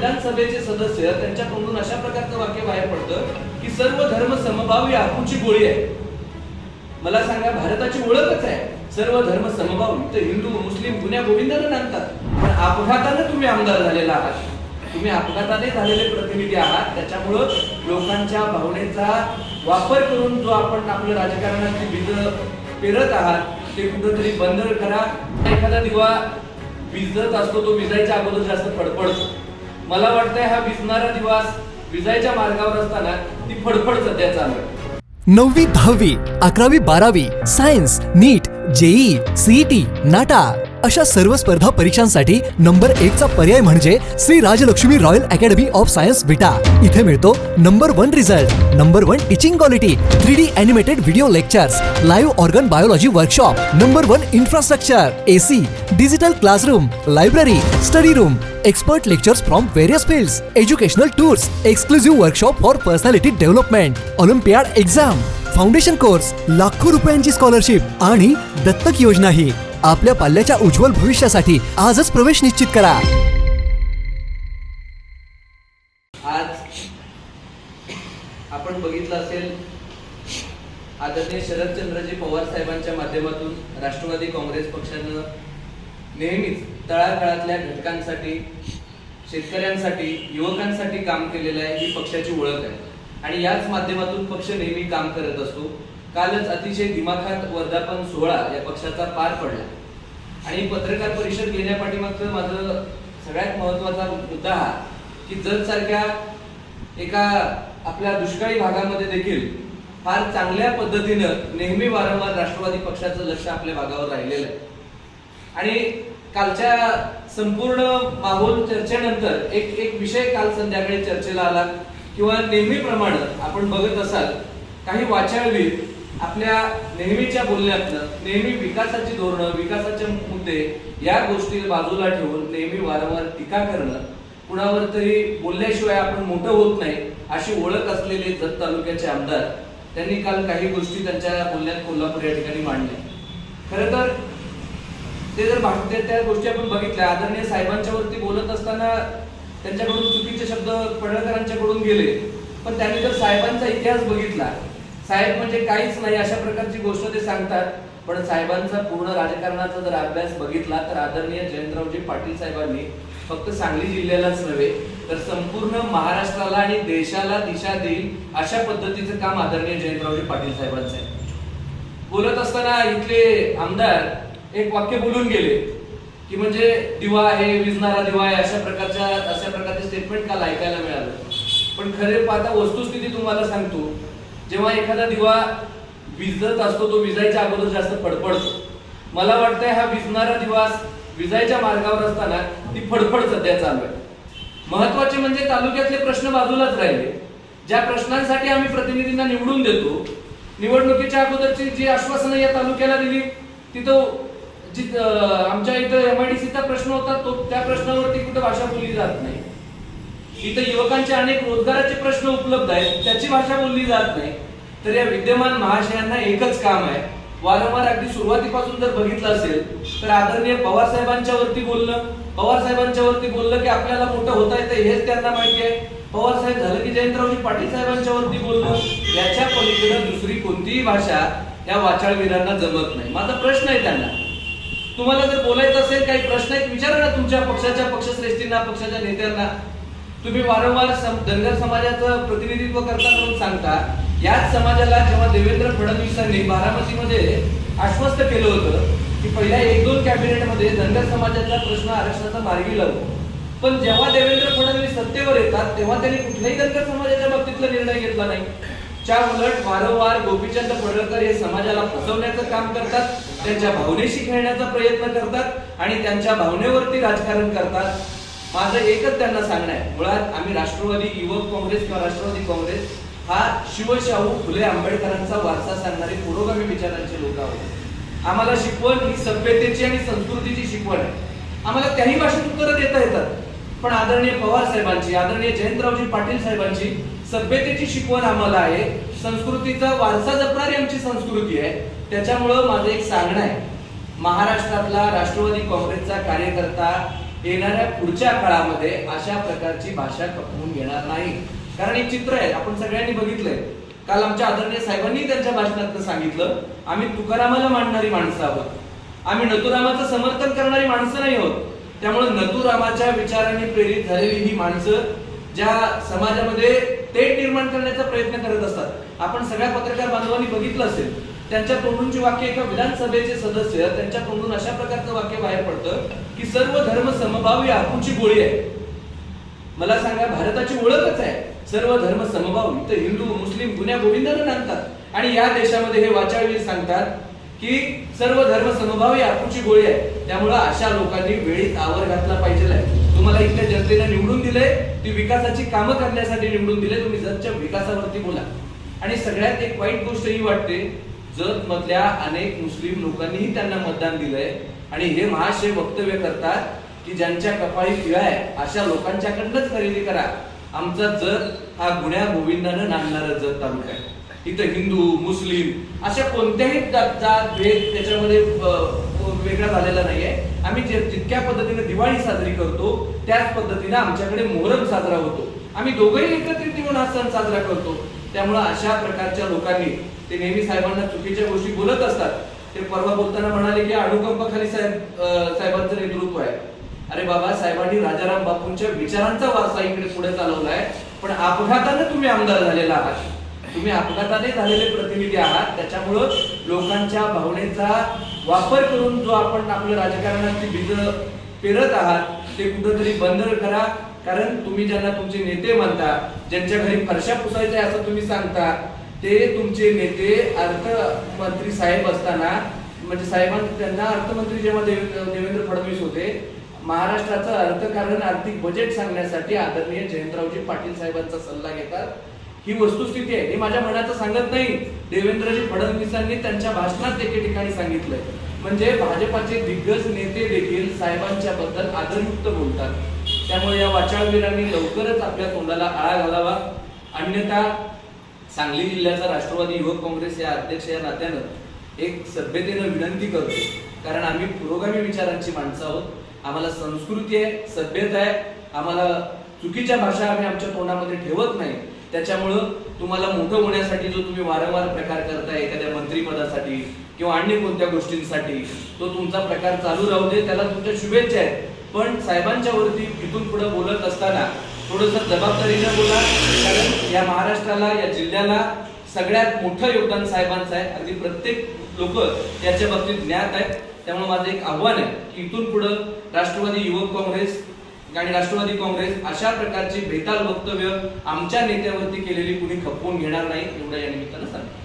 विधानसभेचे सदस्य त्यांच्याकडून अशा प्रकारचं वाक्य बाहेर पडतं की सर्व धर्म समभाव ही आखूची गोळी आहे. मला सांगा भारताची ओळखच आहे. सर्व धर्म समभाव तर हिंदू मुस्लिम गुन्ह्या गोविंदानं नांदतात. पण अपघातानं तुम्ही आमदार झालेला आहात. तुम्ही अपघाताने झालेले प्रतिनिधी आहात. त्याच्यामुळं लोकांच्या भावनेचा वापर करून जो आपण आपल्या राजकारणाची बीज पेरत आहात ते कुठंतरी बंद करा. एखादा दिवा भिजत असतो तो विजायच्या अगोदर जास्त फडफडतो. मला वाटतंय हा विजणारा दिवस विजायच्या मार्गावर असताना ती फडफड सध्या चालू आहे. नववी दहावी अकरावी बारावी science NEET JEE CET NATA अशा सर्व स्पर्धा परीक्षांसाठी नंबर एक चा पर्याय म्हणजे Shri Rajalakshmi royal academy of science Vita. इथे मिळतो number one result number one teaching quality three D animated video lectures live organ biology workshop number one infrastructure AC digital classroom library study room expert lectures from various fields, educational tours, exclusive workshop for personality development, Olympiad exam, foundation course लाखो रुपयांची scholarship आणि दत्तक योजना ही आपल्या पाल्याच्या उज्ज्वल भविष्यासाठी आजच प्रवेश निश्चित करा. आज आपण बघितलं असेल आदरणीय शरदचंद्रजी पवार साहेबांच्या माध्यमातून राष्ट्रवादी काँग्रेस पक्षानं नेहमीच तळागाळातल्या घटकांसाठी शेतकऱ्यांसाठी युवकांसाठी काम केलेलं आहे ही पक्षाची ओळख आहे. आणि याच माध्यमातून पक्ष नेहमी काम करत असतो. कालच अतिशय दिमाखात वर्धापन सोहळा या पक्षाचा पार पडला. आणि पत्रकार परिषद घेण्यापाठीमागचं माझं सगळ्यात महत्त्वाचा मुद्दा हा की जतसारख्या एका आपल्या दुष्काळी भागामध्ये देखील फार चांगल्या पद्धतीनं नेहमी वारंवार राष्ट्रवादी पक्षाचं लक्ष आपल्या भागावर राहिलेलं आहे. आणि कालच्या संपूर्ण माहोल चर्चेनंतर एक एक विषय काल संध्याकाळी चर्चेला आला किंवा नेहमीप्रमाणे आपण बघत असाल काही वाचाळवीर आपल्या नेहमीच्या बोलण्यातनं नेहमी विकासाची धोरणं विकासाचे मुद्दे या गोष्टी बाजूला ठेवून नेहमी वारंवार टीका करणं कुणावर तरी बोलल्याशिवाय आपण मोठं होत नाही अशी ओळख असलेले जत तालुक्याचे आमदार त्यांनी काल काही गोष्टी त्यांच्या बोलण्यात कोल्हापूर या ठिकाणी मांडल्या. खरं तर ते जर भाग- त्या गोष्टी आपण बघितल्या. आदरणीय साहेबांच्या वरती बोलत असताना त्यांच्याकडून चुकीचे शब्द पडळकरांच्याकडून गेले. पण त्यांनी जर साहेबांचा इतिहास बघितला साहेब म्हणजे काहीच नाही अशा प्रकारची गोष्ट ते सांगतात. पण साहेबांचा पूर्ण राजकारणाचा जर अभ्यास बघितला तर आदरणीय जयंतरावजी पाटील साहेबांनी फक्त सांगली जिल्ह्यालाच नव्हे तर संपूर्ण महाराष्ट्राला आणि देशाला दिशा देईल अशा पद्धतीचं काम आदरणीय जयंतरावजी पाटील साहेबांचं आहे. बोलत असताना इथले आमदार एक वाक्य बोलून गेले की म्हणजे दिवा आहे विजणारा दिवा आहे अशा प्रकारच्या अशा प्रकारचे स्टेटमेंट काल ऐकायला मिळालं. पण खरे पाहता वस्तुस्थिती तुम्हाला सांगतो जेव्हा एखादा दिवा विजत असतो तो विजायच्या अगोदर जास्त फडफडतो. मला वाटतंय हा विजणारा दिवा विजायच्या मार्गावर असताना ती फडफड सध्या चालू आहे. महत्त्वाचे म्हणजे तालुक्यातले प्रश्न बाजूलाच राहिले. ज्या प्रश्नांसाठी आम्ही प्रतिनिधींना निवडून देतो निवडणुकीच्या अगोदरची जी आश्वासनं या तालुक्याला दिली तिथं आमच्या इथं एमआयडीसीचा प्रश्न होता तो त्या प्रश्नावरती कुठं भाषा बोलली जात नाही. इथं युवकांचे अनेक रोजगाराचे प्रश्न उपलब्ध आहेत त्याची भाषा बोलली जात नाही. तर या विद्यमान महाशयांना एकच काम आहे. वारंवार अगदी सुरुवातीपासून जर बघितलं असेल तर आदरणीय पवार साहेबांच्या वरती बोलणं पवार साहेबांच्या वरती बोललं की आपल्याला मोठं होता येतं हेच त्यांना माहिती आहे. पवार साहेब झालं की जयंतरावजी पाटील साहेबांच्या वरती बोलणं याच्या पलीकडे दुसरी कोणतीही भाषा या वाचाळवीरांना जमत नाही. माझा प्रश्न आहे त्यांना तुम्हाला जर बोलायचं असेल काही प्रश्न आहेत विचारा ना तुमच्या पक्षाच्या पक्षश्रेष्ठींना पक्षाच्या नेत्यांना. तुम्ही वारंवार धनगर समाजाचं प्रतिनिधित्व करता म्हणून सांगता. याच समाजाला जेव्हा देवेंद्र फडणवीसांनी बारामतीमध्ये आश्वस्त केलं होतं की पहिल्या एक दोन कॅबिनेटमध्ये धनगर समाजाचा प्रश्न आरक्षणाचा मार्गी लावू. पण जेव्हा देवेंद्र फडणवीस सत्तेवर येतात तेव्हा त्यांनी कुठल्याही धनगर समाजाच्या बाबतीतला निर्णय घेतला नाही. त्या उलट वारंवार गोपीचंद पडळकर हे समाजाला फसवण्याचं काम करतात त्यांच्या भावनेशी खेळण्याचा प्रयत्न करतात आणि त्यांच्या भावनेवरती राजकारण करतात. माझं एकच त्यांना सांगणं आहे. मुळात आम्ही राष्ट्रवादी युवक काँग्रेस किंवा राष्ट्रवादी काँग्रेस हा शिवशाहू फुले आंबेडकरांचा वारसा सांगणारे पुरोगामी विचारांचे लोक आहोत. आम्हाला शिकवण ही सभ्यतेची आणि संस्कृतीची शिकवण आहे. आम्हाला त्याही भाषेत उत्तरं देता येतात. पण आदरणीय पवार साहेबांची आदरणीय जयंतरावजी पाटील साहेबांची सभ्यतेची शिकवण आम्हाला आहे. संस्कृतीचा वारसा जपणारी आमची संस्कृती आहे. त्याच्यामुळं माझं एक सांगणं आहे. महाराष्ट्रातला राष्ट्रवादी काँग्रेसचा कार्यकर्ता येणाऱ्या पुढच्या काळामध्ये अशा प्रकारची भाषा खपवून घेणार नाही. कारण एक चित्र आहे आपण सगळ्यांनी बघितलंय. काल आमच्या आदरणीय साहेबांनी त्यांच्या भाषणात सांगितलं आम्ही तुकारामाला मांडणारी माणसं आहोत. आम्ही नतुरामाचं समर्थन करणारी माणसं नाही आहोत. त्यामुळे नथुरामाच्या विचारांनी प्रेरित झालेली ही माणसं ज्या समाजामध्ये ते निर्माण करण्याचा प्रयत्न करत असतात. आपण सगळ्या पत्रकार बांधवांनी बघितलं असेल त्यांच्या तोंडूनची वाक्य एका विधानसभेचे सदस्य त्यांच्या तोंडून अशा प्रकारचं वाक्य बाहेर पडतं की सर्व धर्म समभाव ही आपूची गोळी आहे. मला सांगा भारताची ओळखच आहे. सर्व धर्म समभाव इथं हिंदू मुस्लिम गुन्ह्या गोविंदानं नांदतात. आणि या देशामध्ये हे वाचाळवीर सांगतात की सर्व धर्म समभाव ही आपूची गोळी आहे. त्यामुळं अशा लोकांनी वेळीत आवर घातला पाहिजे तुम्हाला इथल्या जनतेला निवडून दिले ती विकासाची कामं करण्यासाठी निवडून दिले तुम्ही जतच्या विकासावरती बोला. आणि सगळ्यात एक वाईट गोष्ट ही वाटते जत मधल्या अनेक मुस्लिम लोकांनीही त्यांना मतदान दिलंय. आणि हे महाशय वक्तव्य करतात की ज्यांच्या कपाळी पिळा आहे अशा लोकांच्याकडनंच खरेदी करा. आमचा जत हा गुण्या गोविंदानं नांदणारा जत तालुका आहे. इथं हिंदू मुस्लिम अशा कोणत्याही जात भेद त्याच्यामध्ये वेगळा झालेला नाहीये. आम्ही जितक्या पद्धतीने दिवाळी साजरी करतो त्याच पद्धतीने आमच्याकडे मोहरम साजरा होतो. आम्ही दोघंही एकत्रित येऊन हा सण साजरा करतो. त्यामुळे अशा प्रकारच्या लोकांनी ते नेहमी साहेबांना चुकीच्या गोष्टी बोलत असतात. ते परवा बोलताना म्हणाले की अणुकंपाखाली साहेब साहेबांचं नेतृत्व आहे. अरे बाबा साहेबांनी राजाराम बापूंच्या विचारांचा वारसा इकडे पुढे चालवलाय पण अपघाताने तुम्ही आमदार झालेला आहात. तुम्ही अपघाताने झालेले प्रतिनिधी आहात. त्याच्यामुळं लोकांच्या भावनेचा वापर करून जो आपण आपल्या राजकारणाची बीज पेरत आहात ते कुठंतरी बंद करा. कारण तुम्ही ज्यांना तुमचे नेते म्हणता ज्यांच्या घरी फरशा पुसायच्या असं तुम्ही सांगता ते तुमचे नेते अर्थमंत्री साहेब असताना म्हणजे साहेबां त्यांना अर्थमंत्री जेव्हा देव- देवेंद्र फडणवीस होते महाराष्ट्राचं अर्थकारण आर्थिक बजेट सांगण्यासाठी आदरणीय जयंतरावजी पाटील साहेबांचा सल्ला घेतात. ही वस्तुस्थिती आहे. हे माझ्या मनाचं सांगत नाही. देवेंद्रजी फडणवीसांनी त्यांच्या भाषणात एके ठिकाणी सांगितलंय. म्हणजे भाजपाचे दिग्गज नेते देखील साहेबांच्या बद्दल आदरयुक्त बोलतात. त्यामुळे या वाचाळवीरांनी लवकरच आपल्या तोंडाला आळा घालावा. अन्यथा सांगली जिल्ह्याचा राष्ट्रवादी युवक काँग्रेस या अध्यक्ष या नात्यानं एक सभ्यतेनं विनंती करतो कारण आम्ही पुरोगामी विचारांची माणसं आहोत. आम्हाला संस्कृती आहे सभ्यता आहे. आम्हाला चुकीच्या भाषा आम्ही आमच्या तोंडामध्ये ठेवत नाही. त्याच्यामुळं तुम्हाला मोठं होण्यासाठी जो तुम्ही वारंवार प्रकार करताय एखाद्या मंत्रीपदासाठी किंवा अन्य कोणत्या गोष्टींसाठी तो तुमचा प्रकार चालू राहू दे त्याला तुमच्या शुभेच्छा आहेत. पण साहेबांच्या वरती इथून पुढे बोलत असताना थोडस जबाबदारीनं बोला कारण या महाराष्ट्राला या जिल्ह्याला सगळ्यात मोठं योगदान साहेबांचं आहे. अगदी प्रत्येक लोक याच्या बाबतीत ज्ञात आहेत. त्यामुळे माझं एक आव्हान आहे की इथून पुढं राष्ट्रवादी युवक काँग्रेस आणि राष्ट्रवादी काँग्रेस अशा प्रकारची बेताल वक्तव्य आमच्या नेत्यावरती केलेली कुणी खपवून घेणार नाही एवढं या निमित्तानं सांगितलं